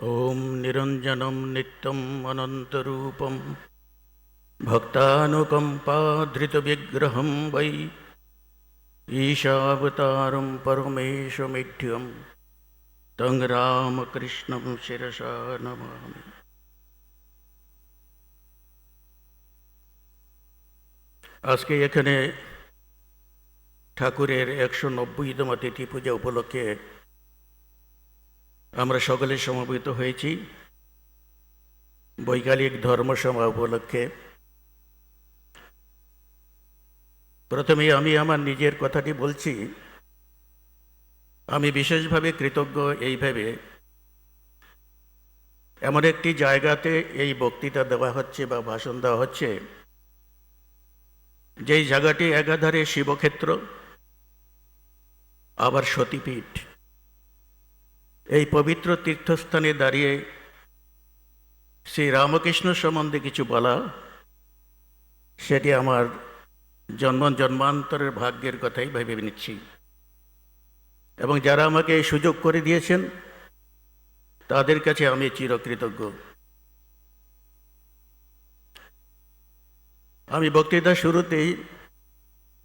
ॐ निरञ्जनं नित्यम् अनन्तरूपं भक्तानुकम्पाधृतविग्रहं वै ईशावतारं परमेशमिथ्यं तं रामकृष्णं शिरसा नमामि আজকে এখানে ঠাকুরের একশো নব্বইতম তিথি পূজা উপলক্ষে আমরা সকলে সমবেত হয়েছি। বৈকালিক ধর্মসভা উপলক্ষে। প্রথমে আমি আমার নিজের কথাটি বলছি। আমি বিশেষভাবে কৃতজ্ঞ এইভাবে এমন একটি জায়গাতে এই বক্তৃতা দেওয়া হচ্ছে বা ভাষণ দেওয়া হচ্ছে। যেই জায়গাটি একাধারে শিবক্ষেত্র, আবার সতীপীঠ। এই পবিত্র তীর্থস্থানে দাঁড়িয়ে শ্রী রামকৃষ্ণ সম্বন্ধে কিছু বলা, সেটি আমার জন্ম জন্মান্তরের ভাগ্যের কথাই ভেবে নিচ্ছি। এবং যারা আমাকে এই সুযোগ করে দিয়েছেন, তাদের কাছে আমি চিরকৃতজ্ঞ। আমি বক্তৃতা শুরুতেই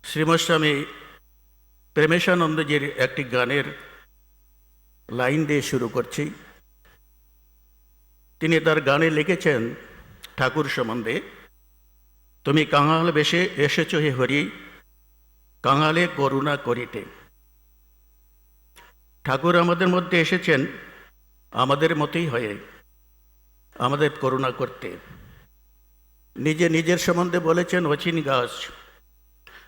শ্রীমস্বামী প্রেমেশানন্দজির একটি গানের লাইন দিয়ে শুরু করছি। তিনি তার গানে লিখেছেন, ঠাকুর সম্বন্ধে, তুমি কাঙাল বেশে এসেছ হে হরি, কাঙালে করুণা করিতে। ঠাকুর আমাদের মধ্যে এসেছেন, আমাদের মতোই হয়ে, আমাদের করুণা করতে। নিজে নিজের সম্বন্ধে বলেছেন অচিন গাছ,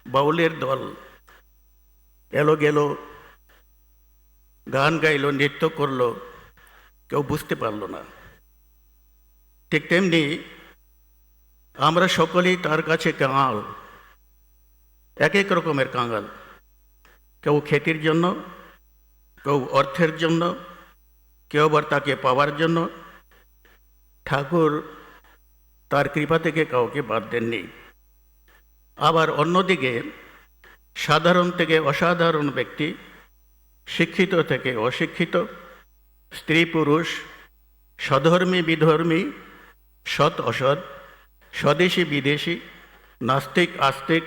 বাউলের দল, এলো গেল গান গাইলো, নৃত্য করল, কেউ বুঝতে পারল না। ঠিক তেমনি আমরা সকলেই তার কাছে কাঙাল, এক এক রকমের কাঙাল। কেউ খেতির জন্য, কেউ অর্থের জন্য, কেউ আবার তাকে পাওয়ার জন্য। ঠাকুর তার কৃপা থেকে কাউকে বাদ দেননি। আবার অন্যদিকে সাধারণ থেকে অসাধারণ ব্যক্তি শিক্ষিত থেকে অশিক্ষিত, স্ত্রী পুরুষ সধর্মী বিধর্মী, সৎ, অসৎ, স্বদেশী, বিদেশি, নাস্তিক, আস্তিক,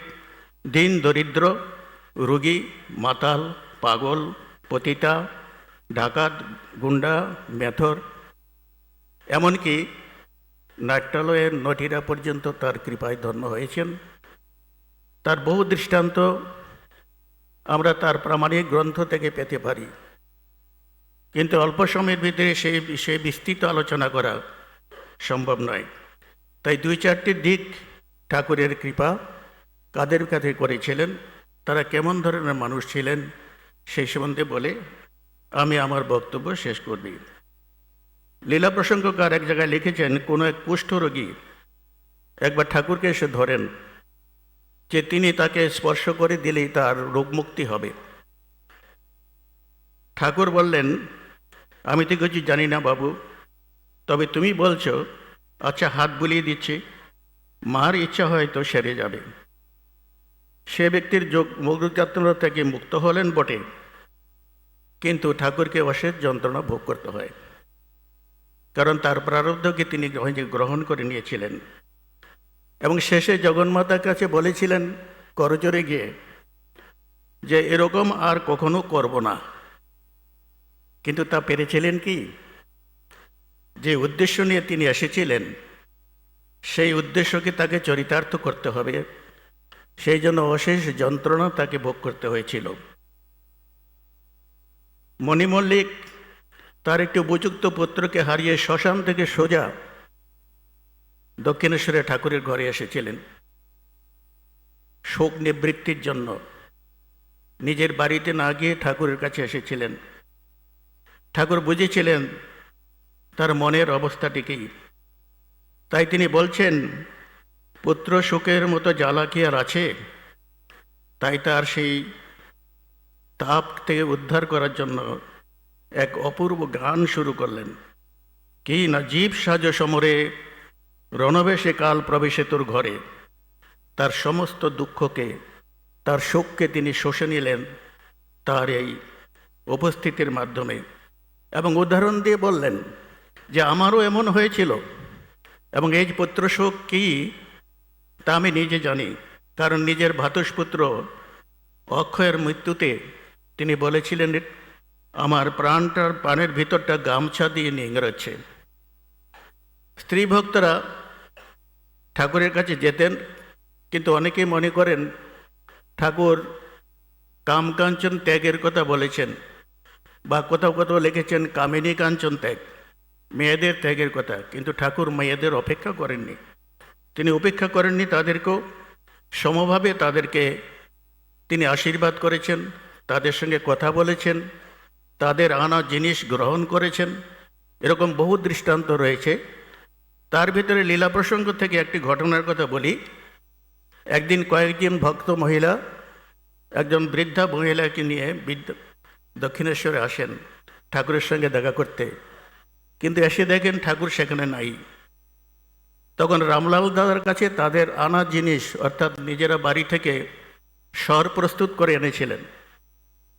দিন, দরিদ্র, রুগী, মাতাল, পাগল, পতিতা, ডাকাত, গুন্ডা, মেথর, এমনকি নাট্যালয়ের নটিরা পর্যন্ত তার কৃপায় ধন্য হয়েছেন। তার বহু দৃষ্টান্ত আমরা তার প্রামাণিক গ্রন্থ থেকে পেতে পারি। কিন্তু অল্প সময়ের ভিতরে সেই বিষয়ে বিস্তৃত আলোচনা করা সম্ভব নয়। তাই দুই চারটি দিক ঠাকুরের কৃপা, কাদের কাছে করেছিলেন, তারা কেমন ধরনের মানুষ ছিলেন, সেই সম্বন্ধে বলে আমি আমার বক্তব্য শেষ করবি। লীলা প্রসঙ্গকার এক জায়গায় লিখেছেন, কোনো এক কুষ্ঠরোগী একবার ঠাকুরকে এসে ধরেন যে তিনি তাকে স্পর্শ করে দিলেই তার রোগমুক্তি হবে। ঠাকুর বললেন, আমি তো কিছু জানি না বাবু, তবে তুমি বলছো আচ্ছা হাত বুলিয়ে দিচ্ছি, মার ইচ্ছা হয়তো সেরে যাবে। সে ব্যক্তির যোগ মুগ্ধযাত্রা থেকে মুক্ত হলেন বটে, কিন্তু ঠাকুরকে অশেষ যন্ত্রণা ভোগ করতে হয়। কারণ তার প্রারব্ধকে তিনি গ্রহণ করে নিয়েছিলেন। এবং শেষে জগন্মাতার কাছে বলেছিলেন করজোরে গিয়ে, যে এরকম আর কখনো করব না। কিন্তু তা পেরেছিলেন কি? যে উদ্দেশ্য নিয়ে তিনি এসেছিলেন, সেই উদ্দেশ্যকে তাকে চরিতার্থ করতে হবে। সেই জন্য অশেষ যন্ত্রণা তাকে ভোগ করতে হয়েছিল। মণিমল্লিক তার একটি উপযুক্ত পুত্রকে হারিয়ে শ্মশান থেকে সোজা দক্ষিণেশ্বরে ঠাকুরের ঘরে এসেছিলেন। শোক নিবৃত্তির জন্য নিজের বাড়িতে না গিয়ে ঠাকুরের কাছে এসেছিলেন। ঠাকুর বুঝেছিলেন তার মনের অবস্থাটি কি। তাই তিনি বলছেন, পুত্র শোকের মতো জ্বালা কি আর আছে? তাই তার সেই তাপ থেকে উদ্ধার করার জন্য এক অপূর্ব গান শুরু করলেন। কি না জীব সাজ সমরে রণবেশে কাল প্রবেশে তোর ঘরে। তার সমস্ত দুঃখকে, তার শোককে তিনি শোষে নিলেন তার এই উপস্থিতির মাধ্যমে এবং উদাহরণ দিয়ে বললেন যে আমারও এমন হয়েছিল। এবং এই পুত্রশোক কী, তা আমি নিজে জানি। কারণ নিজের ভাতুষপুত্র অক্ষয়ের মৃত্যুতে তিনি বলেছিলেন, আমার প্রাণটার প্রাণের ভিতরটা গামছা দিয়ে নিংড়াচ্ছে স্ত্রী ভক্তরা ঠাকুরের কাছে যেতেন, কিন্তু অনেকেই মনে করেন ঠাকুর কামকাঞ্চন ত্যাগের কথা বলেছেন বা কোথাও কোথাও লিখেছেন কামিনী কাঞ্চন ত্যাগ, মেয়েদের ত্যাগের কথা, কিন্তু ঠাকুর মেয়েদের অপেক্ষা করেননি। তিনি উপেক্ষা করেননি তাদেরকেও, সমভাবে তাদেরকে তিনি আশীর্বাদ করেছেন, তাদের সঙ্গে কথা বলেছেন, তাদের আনা জিনিস গ্রহণ করেছেন। এরকম বহু দৃষ্টান্ত রয়েছে। তার ভিতরে লীলা প্রসঙ্গ থেকে একটি ঘটনার কথা বলি। একদিন কয়েকজন ভক্ত মহিলা, একজন বৃদ্ধা মহিলাকে নিয়ে দক্ষিণেশ্বরে আসেন ঠাকুরের সঙ্গে দেখা করতে। কিন্তু এসে দেখেন ঠাকুর সেখানে নাই। তখন রামলাল দাদার কাছে তাদের আনা জিনিস, অর্থাৎ নিজেরা বাড়ি থেকে স্বর প্রস্তুত করে এনেছিলেন।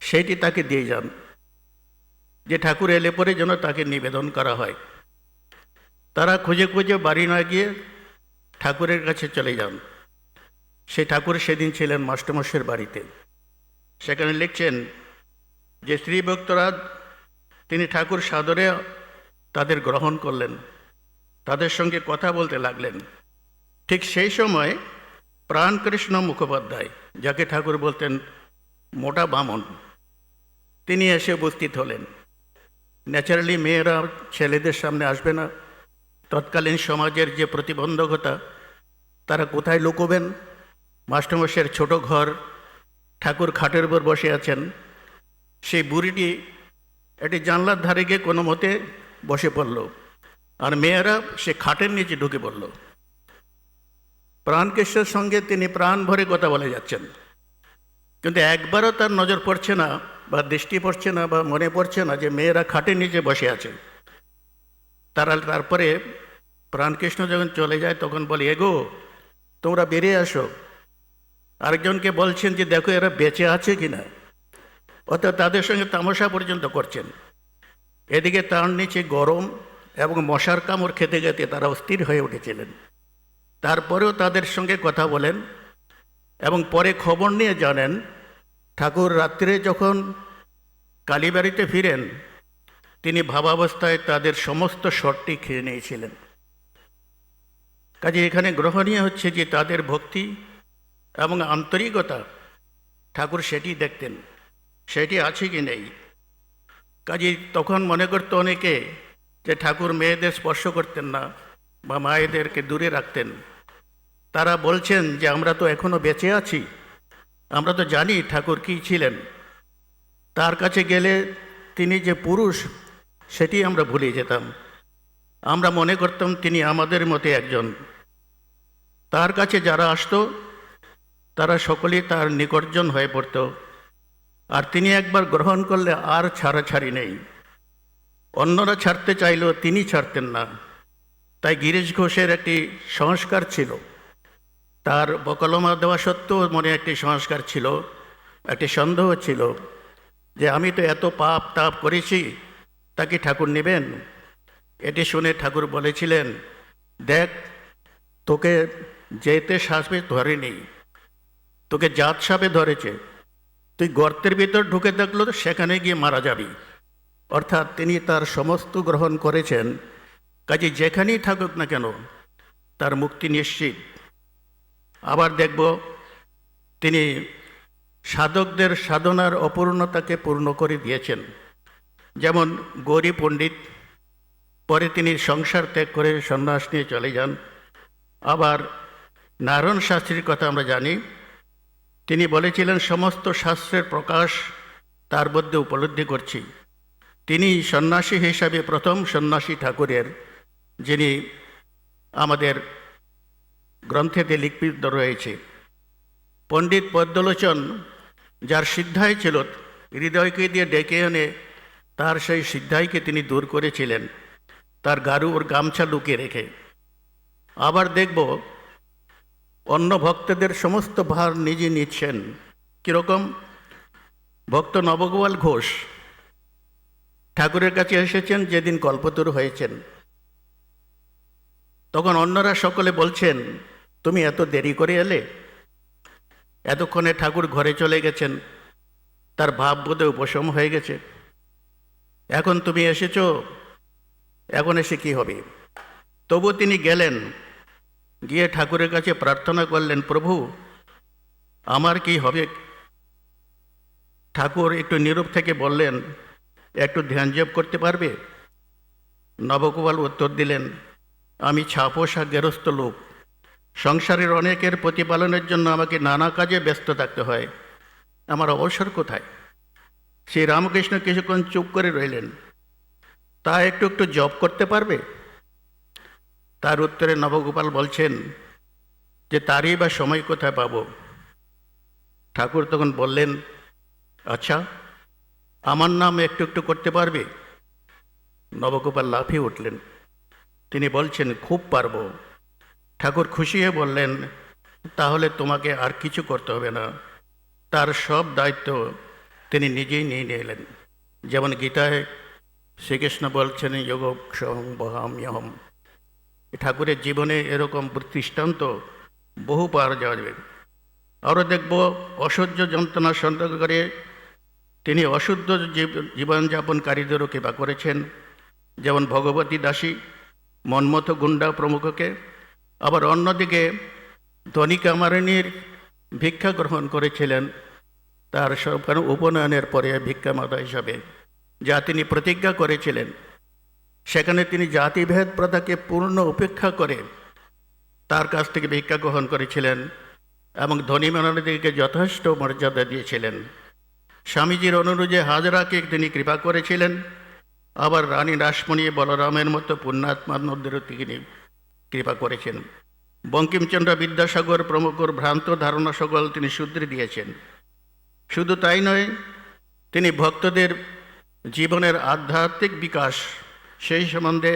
সেইটি তাকে দিয়ে যান, যে ঠাকুর এলে পরে যেন তাকে নিবেদন করা হয়। তারা খুঁজে খুঁজে বাড়ি না গিয়ে ঠাকুরের কাছে চলে যান। সেই ঠাকুর সেদিন ছিলেন মাস্টারমশের বাড়িতে। সেখানে লিখছেন যে স্ত্রী ভক্তরা, তিনি ঠাকুর সাদরে তাদের গ্রহণ করলেন, তাদের সঙ্গে কথা বলতে লাগলেন। ঠিক সেই সময় প্রাণকৃষ্ণ মুখোপাধ্যায়, যাকে ঠাকুর বলতেন মোটা বামন, তিনি এসে উপস্থিত হলেন। ন্যাচারালি মেয়েরা ছেলেদের সামনে আসবে না তৎকালীন সমাজের যে প্রতিবন্ধকতা, তারা কোথায় লুকোবেন? মাস্টারমশের ছোট ঘর, ঠাকুর খাটের উপর বসে আছেন। সেই বুড়িটি একটি জানলার ধারে গিয়ে কোনো মতে বসে পড়ল। আর মেয়েরা সে খাটের নিচে ঢুকে পড়ল। প্রাণকেশ্বর সঙ্গে তিনি প্রাণ ভরে কথা বলে যাচ্ছেন। কিন্তু একবারও তার নজর পড়ছে না, বা দৃষ্টি পড়ছে না, বা মনে পড়ছে না যে মেয়েরা খাটের নিচে বসে আছে। তারা তারপরে প্রাণকৃষ্ণ যখন চলে যায়, তখন বলে, এগো, তোমরা বেরিয়ে আসো। আরেকজনকে বলছেন যে, দেখো, এরা বেঁচে আছে কি না অর্থাৎ তাদের সঙ্গে তামাশা পর্যন্ত করছেন। এদিকে তার নিচে গরম এবং মশার কামড় খেতে খেতে তারা অস্থির হয়ে উঠেছিলেন। তারপরেও তাদের সঙ্গে কথা বলেন এবং পরে খবর নিয়ে জানেন, ঠাকুর রাত্রে যখন কালীবাড়িতে ফিরেন তিনি ভাবাবস্থায় তাদের সমস্ত শটটি খেয়ে নিয়েছিলেন। কাজে এখানে গ্রহণীয় হচ্ছে যে তাদের ভক্তি এবং আন্তরিকতা, ঠাকুর সেটি দেখতেন, সেটি আছে কি নেই। কাজে তখন মনে করতো অনেকে যে ঠাকুর মেয়েদের স্পর্শ করতেন না বা মায়েদেরকে দূরে রাখতেন। তারা বলছেন যে আমরা তো এখনও বেঁচে আছি, আমরা তো জানি ঠাকুর কী ছিলেন। তার কাছে গেলে তিনি যে পুরুষ সেটি আমরা ভুলে যেতাম। আমরা মনে করতাম তিনি আমাদের মতে একজন। তার কাছে যারা আসতো, তারা সকলেই তার নিকটজন হয়ে পড়ত। আর তিনি একবার গ্রহণ করলে আর ছাড়াছাড়ি নেই। অন্যরা ছাড়তে চাইলেও তিনি ছাড়তেন না। তাই গিরিশ ঘোষের একটি সংস্কার ছিল। তার বকলমা দেওয়া সত্ত্বেও মনে একটি সংস্কার ছিল, একটি সন্দেহ ছিল যে আমি তো এত পাপ তাপ করেছি তাকে ঠাকুর নেবেন? এটি শুনে ঠাকুর বলেছিলেন, দেখ, তোকে যেতে সাজবে ধরেনি, তোকে জাত সাপে ধরেছে। তুই গর্তের ভিতর ঢুকে থাকল সেখানে গিয়ে মারা যাবি। অর্থাৎ তিনি তার সমস্ত গ্রহণ করেছেন। কাজে যেখানেই থাকুক না কেন, তার মুক্তি নিশ্চিত। আবার দেখব, তিনি সাধকদের সাধনার অপূর্ণতাকে পূর্ণ করে দিয়েছেন। যেমন গৌরী পণ্ডিত, পরে তিনি সংসার ত্যাগ করে সন্ন্যাস নিয়ে চলে যান। আবার নারায়ণ শাস্ত্রীর কথা আমরা জানি, তিনি বলেছিলেন, সমস্ত শাস্ত্রের প্রকাশ তার মধ্যে উপলব্ধি করছি। তিনি সন্ন্যাসী হিসাবে প্রথম সন্ন্যাসী ঠাকুরের, যিনি আমাদের গ্রন্থেতে লিপিবদ্ধ রয়েছে। পণ্ডিত পদ্মলোচন, যার সিদ্ধাই ছিল, হৃদয়কে দিয়ে ডেকে এনে তার সেই সিদ্ধাইকে তিনি দূর করেছিলেন। তার গারু ওর গামছা লুকিয়ে রেখে। আবার দেখব, অন্য ভক্তদের সমস্ত ভার নিজে নিচ্ছেন। কীরকম? ভক্ত নবগোপাল ঘোষ ঠাকুরের কাছে এসেছেন, যেদিন কল্পতরু হয়েছেন। তখন অন্যরা সকলে বলছেন, তুমি এত দেরি করে এলে? এতক্ষণে ঠাকুর ঘরে চলে গেছেন। তার ভাব বোধে উপশম হয়ে গেছে। এখন তুমি এসেছ, এখন এসে কি হবে? তবু তিনি গেলেন, গিয়ে ঠাকুরের কাছে প্রার্থনা করলেন, প্রভু, আমার কি হবে? ঠাকুর একটু নীরব থেকে বললেন, একটু ধ্যান জপ করতে পারবে? নবগোপাল উত্তর দিলেন, আমি ছাপোষা গেরস্থ লোক। সংসারের অনেকের প্রতিপালনের জন্য আমাকে নানা কাজে ব্যস্ত থাকতে হয়। আমার অবসর কোথায়? শ্রী রামকৃষ্ণ কিছুক্ষণ চুপ করে রইলেন। তা একটু একটু জব করতে পারবে? তার উত্তরে নবগোপাল বলছেন, যে তারই বা সময় কোথায় পাব? ঠাকুর তখন বললেন আচ্ছা আমার নাম একটু একটু করতে পারবে? নবগোপাল লাফিয়ে উঠলেন। তিনি বলছেন, খুব পারব। ঠাকুর খুশি হয়ে বললেন, তাহলে তোমাকে আর কিছু করতে হবে না। তার সব দায়িত্ব তিনি নিজেই নিয়ে নিলেন যেমন গীতায় শ্রীকৃষ্ণ বলছেন যোগ বহাম্যহম। ঠাকুরের জীবনে এরকম দৃষ্টান্ত বহু পাওয়া যাবে। আরও দেখব, অসহ্য যন্ত্রণা সন্দেহ করে তিনি অশুদ্ধ জীব- জীবনযাপনকারীদেরও কৃপা করেছেন। যেমন ভগবতী দাসী মন্মথ গুন্ডা প্রমুখকে। আবার অন্যদিকে ধনিকা মারিনীর ভিক্ষা গ্রহণ করেছিলেন। তার সব উপনয়নের পরে ভিক্ষামাতা হিসাবে যা তিনি প্রতিজ্ঞা করেছিলেন, সেখানে তিনি জাতিভেদ প্রথাকে পূর্ণ উপেক্ষা করে তার কাছ থেকে ভিক্ষা গ্রহণ করেছিলেন এবং ধনী মানবীকে যথেষ্ট মর্যাদা দিয়েছিলেন। স্বামীজির অনুরোধে হাজরাকে তিনি কৃপা করেছিলেন। আবার রানী রাসমণি বলরামের মতো পুণ্যাত্মাদেরও তিনি কৃপা করেছেন। বঙ্কিমচন্দ্র বিদ্যাসাগর প্রমুখর ভ্রান্ত ধারণা সকল তিনি শুধরে দিয়েছেন। শুধু তাই নয়, তিনি ভক্তদের জীবনের আধ্যাত্মিক বিকাশ সেই সম্বন্ধে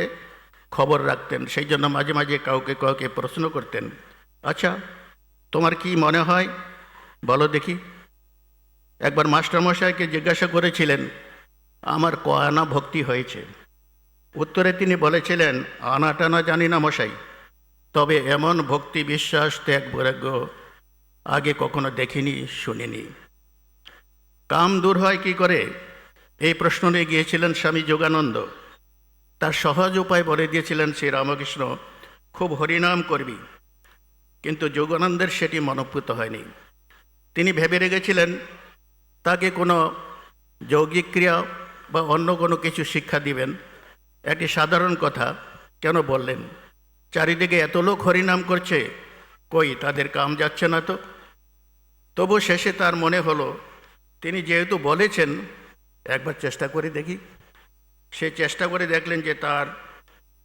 খবর রাখতেন। সেই জন্য মাঝে মাঝে কাউকে কাউকে প্রশ্ন করতেন আচ্ছা তোমার কি মনে হয়? বলো দেখি। একবার মাস্টারমশাইকে জিজ্ঞাসা করেছিলেন, আমার ক আনা ভক্তি হয়েছে? উত্তরে তিনি বলেছিলেন আনা টানা জানি না মশাই, তবে এমন ভক্তি বিশ্বাস ত্যাগ বৈরাগ্য আগে কখনো দেখিনি, শুনিনি। কাম দূর হয় কি করে? এই প্রশ্ন নিয়ে গিয়েছিলেন স্বামী যোগানন্দ। তার সহজ উপায় বলে দিয়েছিলেন শ্রী রামকৃষ্ণ, খুব হরিনাম করবি। কিন্তু যোগানন্দের সেটি মনোভূত হয়নি। তিনি ভেবে রেখেছিলেন, তাকে কোনো যৌগিক ক্রিয়া বা অন্য কোনো কিছু শিক্ষা দিবেন। একটি সাধারণ কথা, কেন বললেন? চারিদিকে এত লোক হরিনাম করছে, কই তাদের কাম যাচ্ছে না তো? তবু শেষে তার মনে হলো তিনি যেহেতু বলেছেন, একবার চেষ্টা করে দেখি। সে চেষ্টা করে দেখলেন যে তার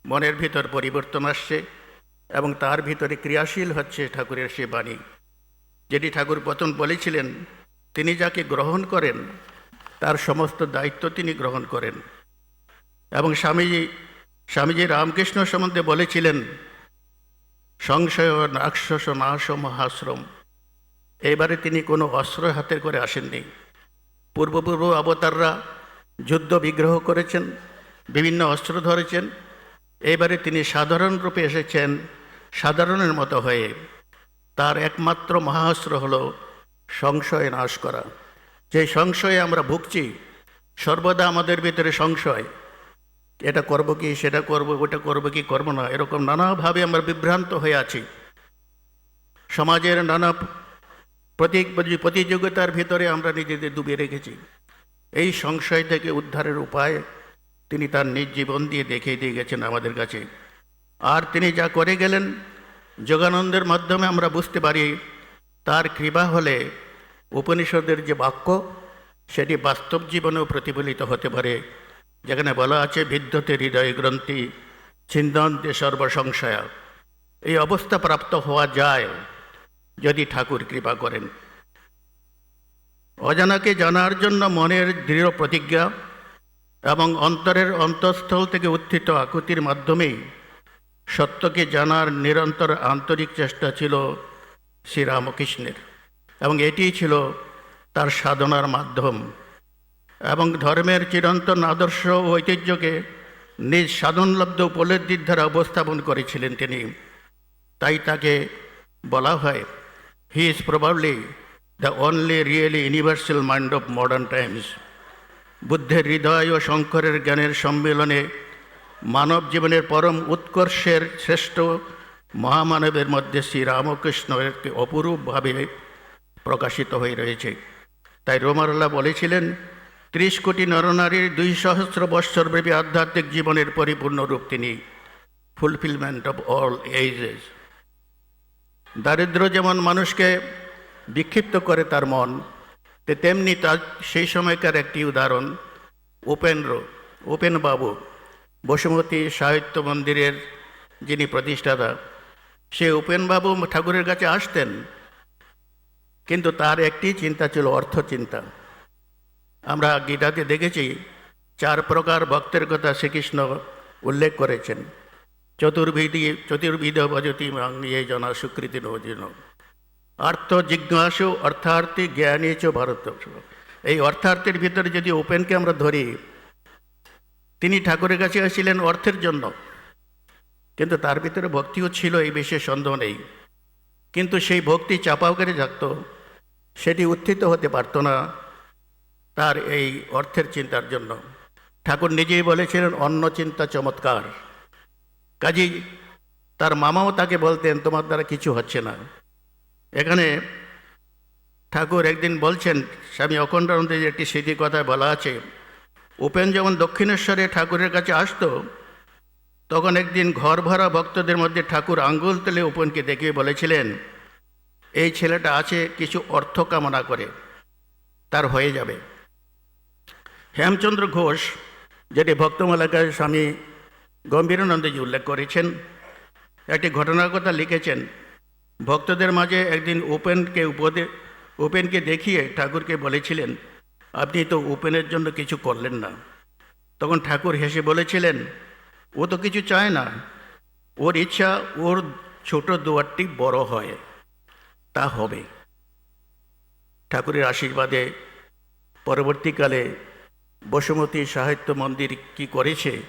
মনের ভিতর পরিবর্তন আসছে এবং তার ভিতরে ক্রিয়াশীল হচ্ছে ঠাকুরের সে বাণী। যেটি ঠাকুর প্রথম বলেছিলেন, তিনি যাকে গ্রহণ করেন, তার সমস্ত দায়িত্ব তিনি গ্রহণ করেন। এবং স্বামীজি স্বামীজি রামকৃষ্ণ সম্বন্ধে বলেছিলেন, সংশয়, রাক্ষস নাশ মহাশ্রম এবারে তিনি কোনো অস্ত্র হাতে করে আসেননি। পূর্বপূর্ব অবতাররা যুদ্ধ বিগ্রহ করেছেন, বিভিন্ন অস্ত্র ধরেছেন। এবারে তিনি সাধারণ রূপে এসেছেন, সাধারণের মতো হয়ে। তার একমাত্র মহাস্ত্র হল সংশয় নাশ করা। যে সংশয়ে আমরা ভুগছি, সর্বদা আমাদের ভিতরে সংশয়। এটা করব কি, সেটা করব, ওটা করব কি, করব না, এরকম নানাভাবে আমরা বিভ্রান্ত হয়ে আছি। সমাজের নানা প্রতিযোগিতার ভিতরে আমরা নিজেদের ডুবিয়ে রেখেছি। এই সংশয় থেকে উদ্ধারের উপায় তিনি তার নিজ জীবন দিয়ে দেখিয়ে দিয়ে গেছেন আমাদের কাছে। আর তিনি যা করে গেলেন, যোগানন্দের মাধ্যমে আমরা বুঝতে পারি, তার কৃপা হলে উপনিষদের যে বাক্য, সেটি বাস্তব জীবনেও প্রতিফলিত হতে পারে। যেখানে বলা আছে বিদ্যতে হৃদয় গ্রন্থি ছিন্দন্তে সর্বসংশয়া। এই অবস্থা প্রাপ্ত হওয়া যায়। যদি ঠাকুর কৃপা করেন। অজানাকে জানার জন্য মনের দৃঢ় প্রতিজ্ঞা এবং অন্তরের অন্তঃস্থল থেকে উত্থিত আকুতির মাধ্যমেই সত্যকে জানার নিরন্তর আন্তরিক চেষ্টা ছিল শ্রীরামকৃষ্ণের। এবং এটিই ছিল তার সাধনার মাধ্যম। এবং ধর্মের চিরন্তন আদর্শ ও ঐতিহ্যকে নিজ সাধনলব্ধ উপলব্ধির দ্বারা উপস্থাপন করেছিলেন তিনি। তাই তাকে বলা হয় he is probably the only really universal mind of modern times বুদ্ধের হৃদয় ও শঙ্করের জ্ঞানের সম্মেলনে মানব জীবনের পরম উৎকর্ষের শ্রেষ্ঠ মহামানবের মধ্যে শ্রী রামকৃষ্ণ একটি অপরূপভাবে প্রকাশিত হয়ে রয়েছে তাই রোমারুল্লাহ বলেছিলেন, ত্রিশ কোটি নরনারীর দুই সহস্র বৎসরব্যাপী আধ্যাত্মিক জীবনের পরিপূর্ণ রূপ তিনি ফুলফিলমেন্ট অফ অল এইজেস দারিদ্র যেমন মানুষকে বিক্ষিপ্ত করে তার মন, তে তেমনি তার সেই সময়কার একটি উদাহরণ, উপেন্দ্র উপেন বাবু বসুমতী সাহিত্য মন্দিরের যিনি প্রতিষ্ঠাতা, সে উপেনবাবু ঠাকুরের কাছে আসতেন, কিন্তু তার একটি চিন্তা ছিল অর্থ চিন্তা। আমরা গীতাতে দেখেছি, চার প্রকার ভক্তের কথা শ্রীকৃষ্ণ উল্লেখ করেছেন। চতুর্বিধি, চতুর্বিধ ভজতি ইয়ে জনা সুকৃতি নজিন অর্থ জিজ্ঞাসু অর্থার্থী জ্ঞানী চ ভারত এই অর্থার্থের ভিতরে যদি ওপেনকে আমরা ধরি, তিনি ঠাকুরের কাছে এসেছিলেন অর্থের জন্য। কিন্তু তার ভিতরে ভক্তিও ছিল, এই বিষয়ে সন্দেহ নেই। কিন্তু সেই ভক্তি চাপাও করে থাকতো সেটি উত্থিত হতে পারত না তার এই অর্থের চিন্তার জন্য। ঠাকুর নিজেই বলেছিলেন অন্য চিন্তা চমৎকার। কাজেই তার মামাও তাকে বলতেন, তোমার দ্বারা কিছু হচ্ছে না। এখানে ঠাকুর একদিন বলছেন, স্বামী অখণ্ডানন্দের একটি স্মৃতি কথায় বলা আছে, উপেন যখন দক্ষিণেশ্বরে ঠাকুরের কাছে আসতো, তখন একদিন ঘর ভরা ভক্তদের মধ্যে ঠাকুর আঙ্গুল তুলে উপেনকে দেখিয়ে বলেছিলেন, এই ছেলেটা আছে, কিছু অর্থ কামনা করে, তার হয়ে যাবে। হেমচন্দ্র ঘোষ, যেটি ভক্তমালাকার স্বামী গম্ভীরানন্দজি উল্লেখ করেছেন। একটি ঘটনার কথা লিখেছেন, ভক্তদের মাঝে একদিন উপেনকে উপদে, উপেনকে দেখিয়ে ঠাকুরকে বলেছিলেন, আপনি তো উপেনের জন্য কিছু করলেন না। তখন ঠাকুর হেসে বলেছিলেন, ও তো কিছু চায় না। ওর ইচ্ছা ওর ছোট দুয়ারটি বড় হয়। তা হবে। ঠাকুরের আশীর্বাদে পরবর্তীকালে বসুমতী সাহিত্য মন্দির কি করেছে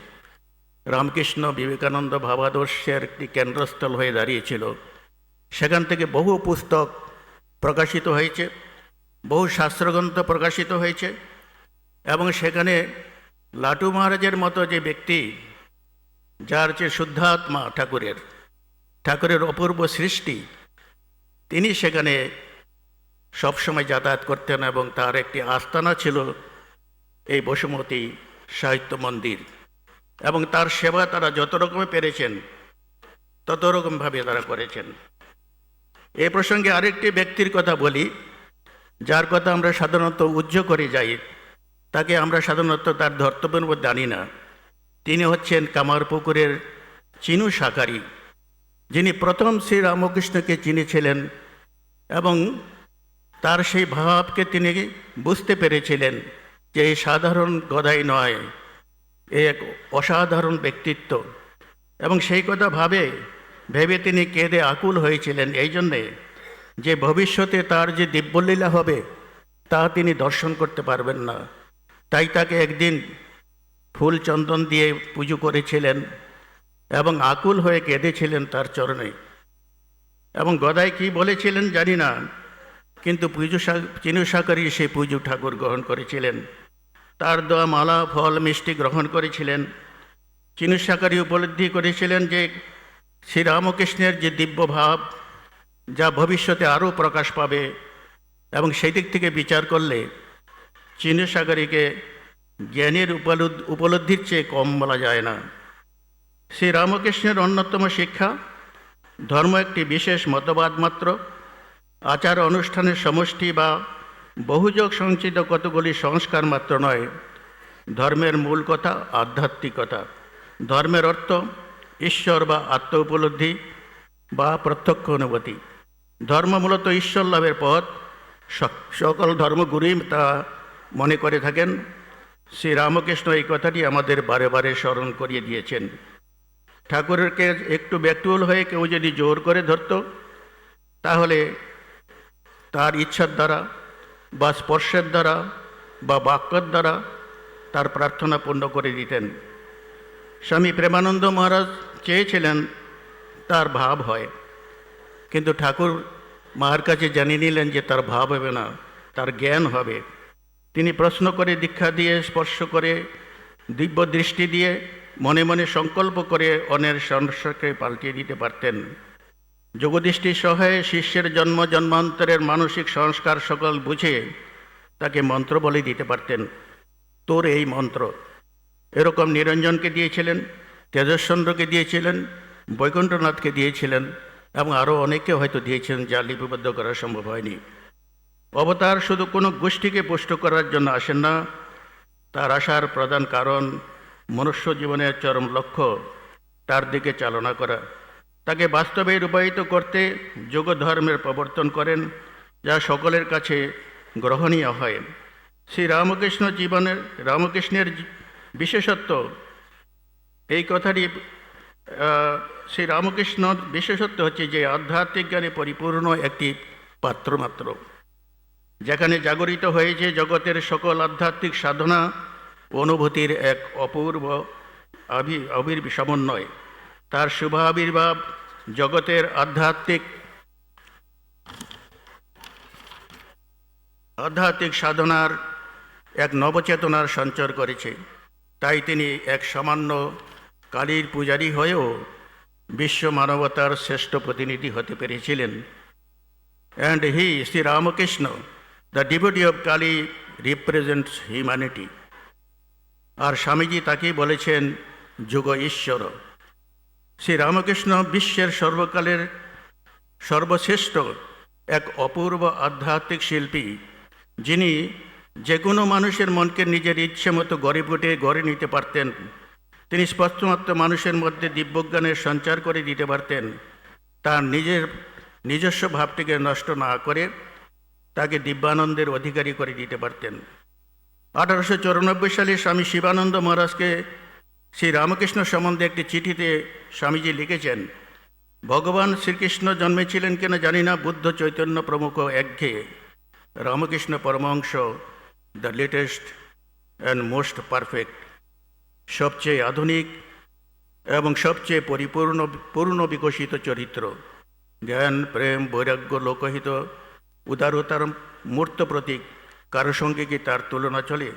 রামকৃষ্ণ বিবেকানন্দ ভাবাদর্শের একটি কেন্দ্রস্থল হয়ে দাঁড়িয়েছিল। সেখান থেকে বহু পুস্তক প্রকাশিত হয়েছে, বহু শাস্ত্রগ্রন্থ প্রকাশিত হয়েছে এবং সেখানে লাটু মহারাজের মতো যে ব্যক্তি, যার যে শুদ্ধাত্মা ঠাকুরের ঠাকুরের অপূর্ব সৃষ্টি, তিনি সেখানে সবসময় যাতায়াত করতেন এবং তার একটি আস্তানা ছিল এই বসুমতী সাহিত্য মন্দির। এবং তার সেবা তারা যত রকমে পেরেছেন, তত রকমভাবে তারা করেছেন। এ প্রসঙ্গে আরেকটি ব্যক্তির কথা বলি, যার কথা আমরা সাধারণত উজ্জ করে যাই, তাকে আমরা সাধারণত তার ধর্তব্যের মধ্যে আনি না। তিনি হচ্ছেন কামারপুকুরের চিনু সাকারি যিনি প্রথম শ্রী রামকৃষ্ণকে চিনেছিলেন এবং তার সেই ভাবকে তিনি বুঝতে পেরেছিলেন যে সাধারণ গদাই নয়। এ এক অসাধারণ ব্যক্তিত্ব। এবং সেই কথা ভাবে, ভেবে তিনি কেঁদে আকুল হয়েছিলেন। এই জন্যে যে ভবিষ্যতে তার যে দিব্যলীলা হবে, তা তিনি দর্শন করতে পারবেন না। তাই তাকে একদিন ফুল চন্দন দিয়ে পুজো করেছিলেন এবং আকুল হয়ে কেঁদেছিলেন তার চরণে। এবং গদাই কি বলেছিলেন জানি না, কিন্তু পুজো চিনু সাকারি সেই পুজো ঠাকুর গ্রহণ করেছিলেন। তার দেওয়া মালা, ফল, মিষ্টি গ্রহণ করেছিলেন। চিনু সাকারি উপলব্ধি করেছিলেন যে, শ্রীরামকৃষ্ণের যে দিব্য ভাব যা ভবিষ্যতে আরও প্রকাশ পাবে এবং সেই দিক থেকে বিচার করলে চিনু সাগরীকে জ্ঞানের উপলব্ধির চেয়ে কম বলা যায় না। শ্রী রামকৃষ্ণের অন্যতম শিক্ষা, ধর্ম একটি বিশেষ মতবাদ মাত্র। আচার অনুষ্ঠানের সমষ্টি বা বহুযোগ সঞ্চিত কতগুলি সংস্কার মাত্র নয়? ধর্মের মূল কথা আধ্যাত্মিকতা। ধর্মের অর্থ ঈশ্বর বা আত্ম উপলব্ধি বা প্রত্যক্ষ অনুভূতি। ধর্ম মূলত ঈশ্বর লাভের পথ। সকল ধর্মগুরুই তা মনে করে থাকেন। শ্রী রামকৃষ্ণ এই কথাটি আমাদের বারে বারে স্মরণ করিয়ে দিয়েছেন। ঠাকুরকে একটু ব্যাকুল হয়ে কেউ যদি জোর করে ধরত, তাহলে তার ইচ্ছার দ্বারা বা স্পর্শের দ্বারা বা বাক্যর দ্বারা তার প্রার্থনা পূর্ণ করে দিতেন। স্বামী প্রেমানন্দ মহারাজ চেয়েছিলেন তার ভাব হয়। কিন্তু ঠাকুর মার কাছে জানিয়ে নিলেন যে তার ভাব হবে না, তার জ্ঞান হবে। তিনি প্রশ্ন করে, দীক্ষা দিয়ে, স্পর্শ করে, দিব্য দৃষ্টি দিয়ে, মনে মনে সংকল্প করে অনের সংসারকে পাল্টিয়ে দিতে পারতেন। যোগদৃষ্টি সহায়ে শিষ্যের জন্ম জন্মান্তরের মানসিক সংস্কার সকল বুঝে তাকে মন্ত্র বলে দিতে পারতেন। তোর এই মন্ত্র। এরকম নিরঞ্জনকে দিয়েছিলেন তেজস্চন্দ্রকে দিয়েছিলেন, বৈকুণ্ঠনাথকে দিয়েছিলেন এবং আরও অনেককে হয়তো দিয়েছিলেন যা লিপিবদ্ধ করা সম্ভব হয়নি। অবতার শুধু কোনো গোষ্ঠীকে পুষ্ট করার জন্য আসেন না, তার আসার প্রধান কারণ মনুষ্য জীবনের চরম লক্ষ্য, তার দিকে চালনা করা। তাকে বাস্তবে রূপায়িত করতে যোগ ধর্মের প্রবর্তন করেন, যা সকলের কাছে গ্রহণীয় হয়। শ্রী রামকৃষ্ণ জীবনের, রামকৃষ্ণের বিশেষত্ব, এই কথাটি শ্রী রামকৃষ্ণ বিশেষত্ব হচ্ছে যে আধ্যাত্মিক জ্ঞানে পরিপূর্ণ একটি পাত্র মাত্র যেখানে জাগরিত হয়েছে জগতের সকল আধ্যাত্মিক সাধনা অনুভূতির এক অপূর্ব আবি আবির সমন্বয়। তার শুভ আবির্ভাব জগতের আধ্যাত্মিক আধ্যাত্মিক সাধনার এক নবচেতনার সঞ্চার করেছে। তাই তিনি এক সামান্য কালীর পূজারী হয়েও বিশ্ব মানবতার শ্রেষ্ঠ প্রতিনিধি হতে পেরেছিলেন। And he Sri Ramakrishna, the devotee of Kali, represents humanity. আর স্বামীজি তাকেই বলেছেন যুগ ঈশ্বর। শ্রী রামকৃষ্ণ বিশ্বের সর্বকালের সর্বশ্রেষ্ঠ এক অপূর্ব আধ্যাত্মিক শিল্পী, যিনি যে কোনো মানুষের মনকে নিজের ইচ্ছে মতো গড়ে ফুটে, গড়ে নিতে পারতেন। তিনি স্পষ্টমাত্র মানুষের মধ্যে দিব্যজ্ঞানের সঞ্চার করে দিতে পারতেন। তার নিজের নিজস্ব ভাবটিকে নষ্ট না করে তাকে দিব্যানন্দের অধিকারী করে দিতে পারতেন। আঠারোশো চৌরানব্বই সালে স্বামী শিবানন্দ মহারাজকে শ্রী রামকৃষ্ণ সম্বন্ধে একটি চিঠিতে স্বামীজি লিখেছেন, ভগবান শ্রীকৃষ্ণ জন্মেছিলেন কিনা জানি না, বুদ্ধ চৈতন্য প্রমুখ একঘেয়ে Ramakrishna Paramahamsa, the latest and most perfect, সবচেয়ে আধুনিক এবং সবচেয়ে পরিপূর্ণ, পূর্ণ বিকশিত চরিত্র। জ্ঞান, প্রেম, বৈরাগ্য, লোকহিত, উদারতার মূর্ত প্রতীক, কারও সঙ্গে কি তার তুলনা চলে?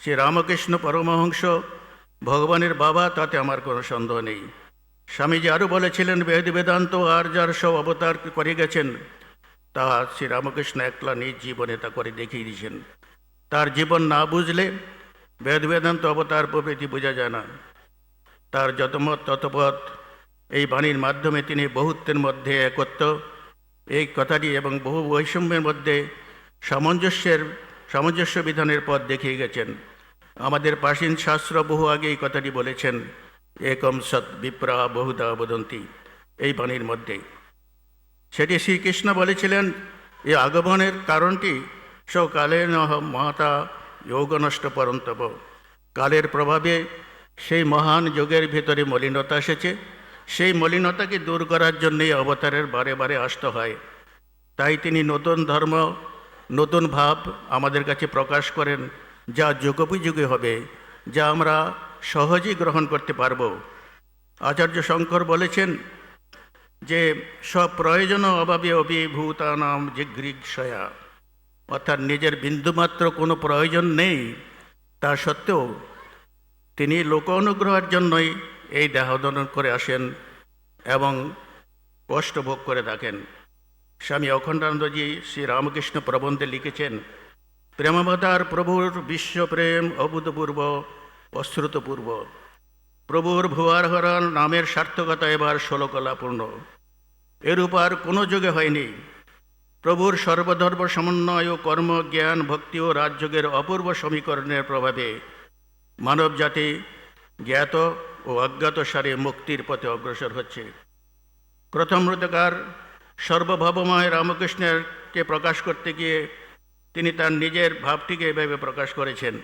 সে রামকৃষ্ণ পরমহংস ভগবানের বাবা, তাতে আমার কোনো সন্দেহ নেই। স্বামীজি আরও বলেছিলেন, বেদ, বেদান্ত, আর যার সব অবতার করে গেছেন, তা শ্রী রামকৃষ্ণ একলা নিজ জীবনে তা করে দেখিয়ে দিয়েছেন। তার জীবন না বুঝলে বেদ, বেদান্ত অবতার প্রভৃতি বোঝা যায় না। তার যতমত ততপথ এই বাণীর মাধ্যমে তিনি বহুত্বের মধ্যে একত্ব এই কথাটি এবং বহু বৈষম্যের মধ্যে সামঞ্জস্যের, সামঞ্জস্য বিধানের পথ দেখিয়ে গেছেন। আমাদের প্রাচীন শাস্ত্র বহু আগে এই কথাটি বলেছেন, একম সৎ বিপ্রা বহুদা বদন্তি। এই বাণীর মধ্যে। সেটি শ্রীকৃষ্ণ বলেছিলেন এই আগমনের কারণটি সকালে নহ মাতা যোগনষ্ট পরন্তব। কালের প্রভাবে সেই মহান যোগের ভিতরে মলিনতা এসেছে। সেই মলিনতাকে দূর করার জন্যই অবতারের বারে বারে আসতে হয়। তাই তিনি নতুন ধর্ম, নতুন ভাব আমাদের কাছে প্রকাশ করেন। যা যুগোপযোগী হবে, যা আমরা সহজেই গ্রহণ করতে পারব। আচার্য শঙ্কর বলেছেন যে সব প্রয়োজন অভাবে অভিভূতানাম জিগৃক্ষয়া অর্থাৎ নিজের বিন্দুমাত্র কোনো প্রয়োজন নেই, তা সত্ত্বেও তিনি লোক অনুগ্রহের জন্যই এই দেহধারণ করে আসেন এবং কষ্ট ভোগ করে থাকেন। স্বামী অখণ্ডানন্দজি শ্রী রামকৃষ্ণ প্রবন্ধে লিখেছেন প্রেমাবতার প্রভুর বিশ্বপ্রেম অভূতপূর্ব, অশ্রুতপূর্ব। প্রভুর ভুয়ার হরণ নামের সার্থকতা এবার ষোলকলাপূর্ণ। এরূপ আর কোনো যুগে হয়নি। প্রভুর সর্বধর্ম সমন্বয় ও কর্ম, জ্ঞান, ভক্তি ও রাজযোগের অপূর্ব সমীকরণের প্রভাবে মানব জাতি জ্ঞাত ও অজ্ঞাত সারে মুক্তির পথে অগ্রসর হচ্ছে। প্রথম মৃতকার সর্বভবময় রামকৃষ্ণেরকে প্রকাশ করতে গিয়ে তিনি তার নিজের ভাবটিকে এভাবে প্রকাশ করেছেন।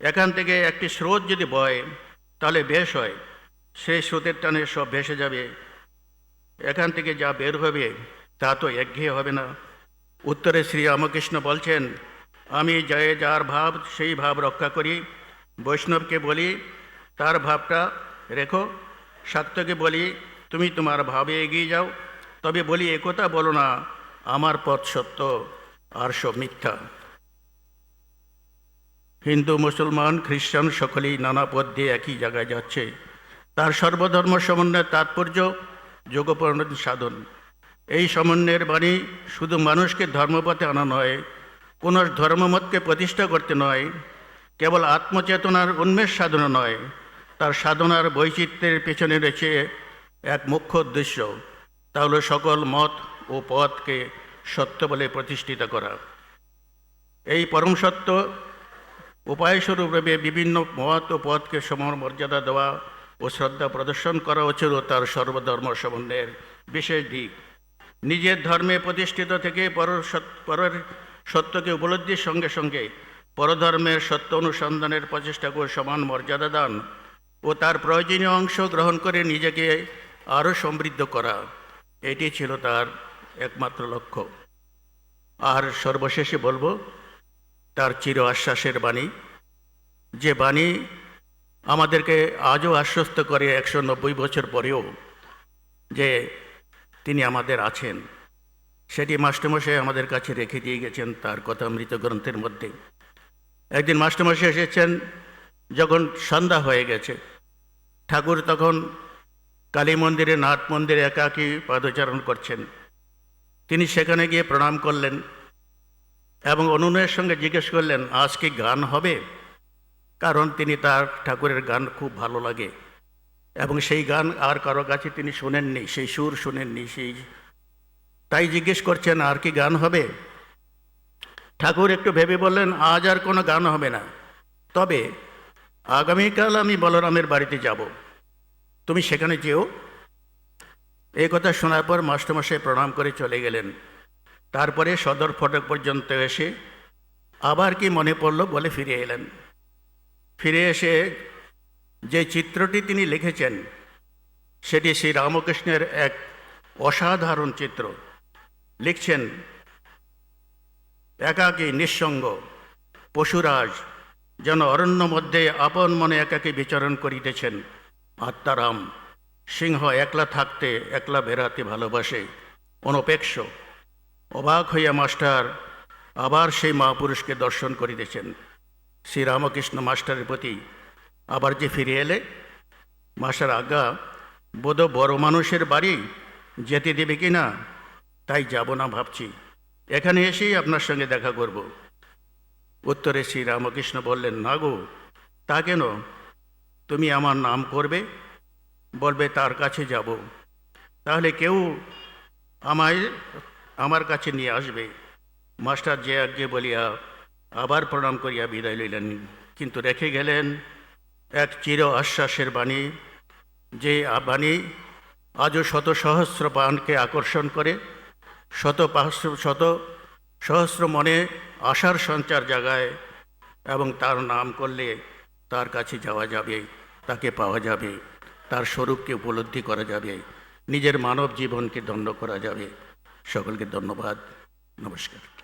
এখান থেকে একটি স্রোত যদি বয়, তাহলে বেশ হয়। সেই স্রোতের টানে সব ভেসে যাবে। এখান থেকে যা বের হবে, তা তো একঘেয়ে হবে না। উত্তরে শ্রী রামকৃষ্ণ বলছেন, আমি জয়ে যার ভাব, সেই ভাব রক্ষা করি। বৈষ্ণবকে বলি, তার ভাবটা রেখো। শাক্তকে বলি, তুমি তোমার ভাবে এগিয়ে যাও। তবে বলি, একথা বলো না, আমার পথ সত্য। আর সব মিথ্যা। হিন্দু, মুসলমান, খ্রিস্টান সকলেই নানা পথ দিয়ে একই জায়গায় যাচ্ছে। তার সর্বধর্ম সমন্বয়ের তাৎপর্য যোগপরিণত সাধন। এই সমন্বয়ের বাণী শুধু মানুষকে ধর্মপথে আনা নয়, কোনো ধর্মমতকে প্রতিষ্ঠা করতে নয়, কেবল আত্মচেতনার উন্মেষ সাধনা নয়, তার সাধনার বৈচিত্র্যের পেছনে রয়েছে এক মুখ্য উদ্দেশ্য। তা হলো সকল মত ও পথকে সত্য বলে প্রতিষ্ঠিত করা। এই পরম সত্য উপায়স্বরূপ রূপে বিভিন্ন মত ও পথকে সমান মর্যাদা দেওয়া ও শ্রদ্ধা প্রদর্শন করা হচ্ছিল তার সর্বধর্ম সমন্বয়ের বিশেষ দিক। নিজের ধর্মে প্রতিষ্ঠিত থেকে পর পরের সত্যকে উপলব্ধির সঙ্গে সঙ্গে পরধর্মের সত্য অনুসন্ধানের প্রচেষ্টাকে সমান মর্যাদা দান ও তার প্রয়োজনীয় অংশ গ্রহণ করে নিজেকে আরও সমৃদ্ধ করা। এটি ছিল তার একমাত্র লক্ষ্য। আর সর্বশেষে বলব, তার চির আশ্বাসের বাণী। যে বাণী আমাদেরকে আজও আশ্বস্ত করে একশো নব্বই বছর পরেও যে তিনি আমাদের আছেন, সেটি মাস্টারমশাই আমাদের কাছে রেখে দিয়ে গেছেন তার কথা মৃত গ্রন্থের মধ্যে। একদিন মাস্টারমশাই এসেছেন, যখন সন্ধ্যা হয়ে গেছে, ঠাকুর তখন কালী মন্দিরে, নাথ মন্দিরে একাকী পদচারণ করছেন। তিনি সেখানে গিয়ে প্রণাম করলেন এবং অনুনয়ের সঙ্গে জিজ্ঞেস করলেন, আজ কি গান হবে? কারণ তিনি তার ঠাকুরের গান খুব ভালো লাগে। এবং সেই গান আর কারও কাছে তিনি শোনেননি, সেই সুর শোনেননি, সেই তাই জিজ্ঞেস করছেন, আর কি গান হবে? ঠাকুর একটু ভেবে বললেন, আজ আর কোনো গান হবে না। তবে আগামীকাল আমি বলরামের বাড়িতে যাব। তুমি সেখানে যেও। এই কথা শোনার পর মাস্টারমশাই প্রণাম করে চলে গেলেন। তারপরে সদর ফটক পর্যন্ত এসে আবার কি মনে পড়ল বলে ফিরে এলেন। ফিরে এসে যে চিত্রটি তিনি লিখেছেন, সেটি শ্রী রামকৃষ্ণের এক অসাধারণ চিত্র। লিখছেন, একাকী নিঃসঙ্গ, পশুরাজ, যেন অরণ্য মধ্যে আপন মনে একাকী বিচরণ করিতেছেন আত্মারাম। সিংহ একলা থাকতে একলা বেড়াতে ভালোবাসে, অনপেক্ষ, অবাক হইয়া মাস্টার আবার সেই মহাপুরুষকে দর্শন করিতেছেন। শ্রীরামকৃষ্ণ মাস্টারের প্রতি আবার যে ফিরে এলে, মাস্টার আজ্ঞা, বোধ বড় মানুষের বাড়ি যেতে দেবে কি না, তাই যাব না ভাবছি। এখানে এসেই আপনার সঙ্গে দেখা করব। উত্তরে শ্রী রামকৃষ্ণ বললেন, না গো, তা কেন? তুমি আমার নাম করবে? বলবে, তার কাছে যাব। তাহলে কেউ আমায়, আমার কাছে নিয়ে আসবে। মাস্টার যে আজ্ঞে বলিয়া আবার প্রণাম করিয়া বিদায় লইলেন, কিন্তু রেখে গেলেন এক চির আশ্বাসের বাণী, যে বাণী আজও শত সহস্র প্রাণকে আকর্ষণ করে, শত শত সহস্র মনে আশার সঞ্চার জাগায়, এবং তার নাম করলে তার কাছে যাওয়া যাবে, তাকে পাওয়া যাবে। তার স্বরূপকে উপলব্ধি করা যাবে নিজের মানব জীবনকে দণ্ড করা যাবে। সকলকে ধন্যবাদ। নমস্কার।